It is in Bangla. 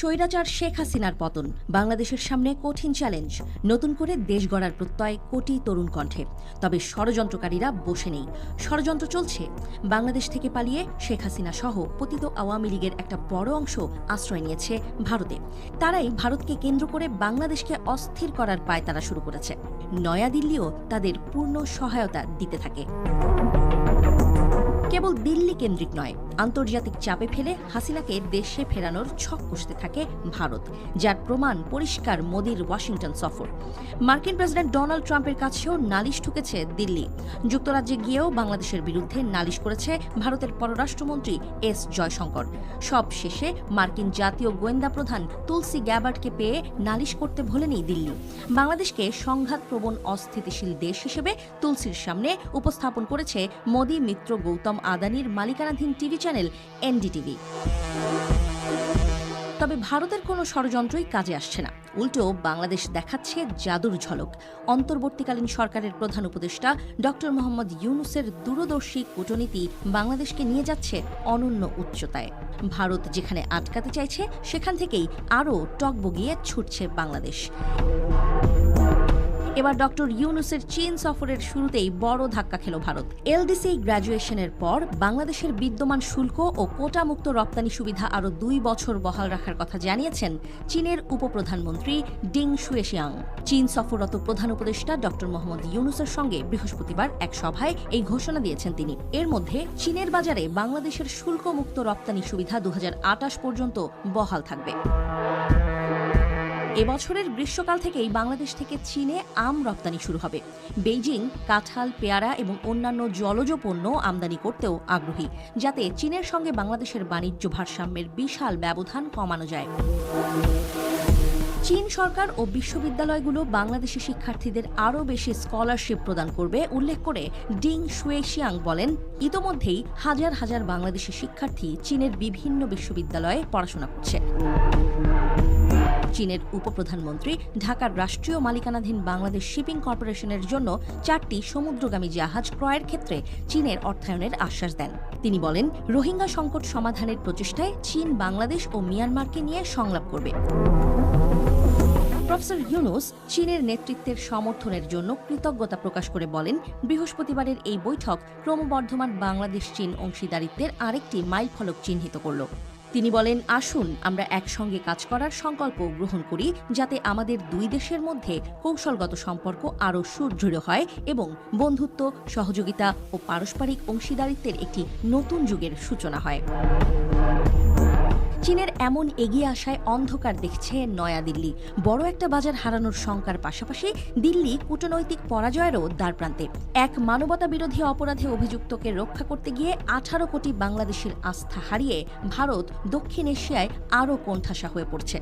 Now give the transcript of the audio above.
স্বৈরাচার শেখ হাসিনার পতন, বাংলাদেশের সামনে কঠিন চ্যালেঞ্জ, নতুন করে দেশ গড়ার প্রত্যয় কোটি তরুণ কণ্ঠে। তবে ষড়যন্ত্রকারীরা বসে নেই। ষড়যন্ত্র চলছে। বাংলাদেশ থেকে পালিয়ে শেখ হাসিনা সহ পতিত আওয়ামী লীগের একটা বড় অংশ আশ্রয় নিয়েছে ভারতে। তারাই ভারতকে কেন্দ্র করে বাংলাদেশকে অস্থির করার পায় তারা শুরু করেছে। নয়াদিল্লিও তাদের পূর্ণ সহায়তা দিতে থাকে। কেবল দিল্লি কেন্দ্রিক নয় আন্তর্জাতিক চাপে ফেলে হাসিনাকে দেশে ফেরানোর ছক কষতে থাকে ভারত, যার প্রমাণ পরিষ্কার মোদির ওয়াশিংটন সফর। মার্কিন প্রেসিডেন্ট ডোনাল্ড ট্রাম্পের কাছেও নালিশ ঠুকেছে দিল্লি। যুক্তরাজ্যে গিয়েও বাংলাদেশের বিরুদ্ধে নালিশ করেছে ভারতের পররাষ্ট্রমন্ত্রী এস জয়শঙ্কর। সব শেষে মার্কিন জাতীয় গোয়েন্দা প্রধান তুলসি গ্যাবার্টকে পেয়ে নালিশ করতে ভোলেনি দিল্লি। বাংলাদেশকে সংঘাতপ্রবণ অস্থিতিশীল দেশ হিসেবে তুলসির সামনে উপস্থাপন করেছে মোদি মিত্র গৌতম আদানির মালিকানাধীন টিভি চ্যানেল। এনডিটিভি। তবে ভারতের কোনো ষড়যন্ত্রই কাজে আসছে না। উল্টো বাংলাদেশ দেখাচ্ছে জাদুর ঝলক। অন্তর্বর্তীকালীন সরকারের প্রধান উপদেষ্টা ডক্টর মোহাম্মদ ইউনুসের দূরদর্শী কূটনীতি বাংলাদেশকে নিয়ে যাচ্ছে অনন্য উচ্চতায়। ভারত যেখানে আটকাতে চাইছে, সেখান থেকেই আরও টকবগিয়ে ছুটছে বাংলাদেশ। এবার ডক্টর ইউনুসের চীন সফরের শুরুতেই বড় ধাক্কা খেল ভারত। এলডিসি গ্র্যাজুয়েশনের পর বাংলাদেশের বিদ্যমান শুল্ক ও কোটামুক্ত রপ্তানি সুবিধা আরও দুই বছর বহাল রাখার কথা জানিয়েছেন চীনের উপপ্রধানমন্ত্রী ডিং শুয়েশিয়াং। চীন সফররত প্রধান উপদেষ্টা ডক্টর মোহাম্মদ ইউনুসের সঙ্গে বৃহস্পতিবার এক সভায় এই ঘোষণা দিয়েছেন তিনি। এর মধ্যে চীনের বাজারে বাংলাদেশের শুল্কমুক্ত রপ্তানি সুবিধা দু হাজার আটাশ পর্যন্ত বহাল থাকবে। এবছরের গ্রীষ্মকাল থেকেই বাংলাদেশ থেকে চীনে আম রপ্তানি শুরু হবে। বেইজিং, কাঁঠাল, পেয়ারা এবং অন্যান্য জলজ পণ্য আমদানি করতেও আগ্রহী, যাতে চীনের সঙ্গে বাংলাদেশের বাণিজ্য ভারসাম্যের বিশাল ব্যবধান কমানো যায়। চীন সরকার ও বিশ্ববিদ্যালয়গুলো বাংলাদেশি শিক্ষার্থীদের আরও বেশি স্কলারশিপ প্রদান করবে, উল্লেখ করে ডিং শুয়েশিয়াং বলেন, ইতোমধ্যেই হাজার হাজার বাংলাদেশি শিক্ষার্থী চীনের বিভিন্ন বিশ্ববিদ্যালয়ে পড়াশোনা করছে। চীনের উপপ্রধানমন্ত্রী ঢাকার রাষ্ট্রীয় মালিকানাধীন বাংলাদেশ শিপিং কর্পোরেশনের জন্য চারটি সমুদ্রগামী জাহাজ ক্রয়ের ক্ষেত্রে চীনের অর্থায়নের আশ্বাস দেন। তিনি বলেন, রোহিঙ্গা সংকট সমাধানের প্রচেষ্টায় চীন, বাংলাদেশ ও মিয়ানমারকে নিয়ে সংলাপ করবে। প্রফেসর ইউনুস চীনের নেতৃত্বের সমর্থনের জন্য কৃতজ্ঞতা প্রকাশ করে বলেন, বৃহস্পতিবারের এই বৈঠক ক্রমবর্ধমান বাংলাদেশ চীন অংশীদারিত্বের আরেকটি মাইলফলক চিহ্নিত করল। তিনি বলেন, আসুন, আমরা একসঙ্গে কাজ করার সংকল্প গ্রহণ করি যাতে আমাদের দুই দেশের মধ্যে কৌশলগত সম্পর্ক আরও সুদৃঢ় হয় এবং বন্ধুত্ব, সহযোগিতা ও পারস্পরিক অংশীদারিত্বের একটি নতুন যুগের সূচনা হয়। চীনের এমন এগিয়ে আসায় অন্ধকার দেখছে নয়াদিল্লি। বড় একটা বাজার হারানোর শঙ্কার পাশাপাশি দিল্লি কূটনৈতিক পরাজয়েরও দ্বারপ্রান্তে। এক মানবতা বিরোধী অপরাধে অভিযুক্তকে রক্ষা করতে গিয়ে আঠারো কোটি বাংলাদেশের আস্থা হারিয়ে ভারত দক্ষিণ এশিয়ায় আরও কোণঠাসা হয়ে পড়ছে।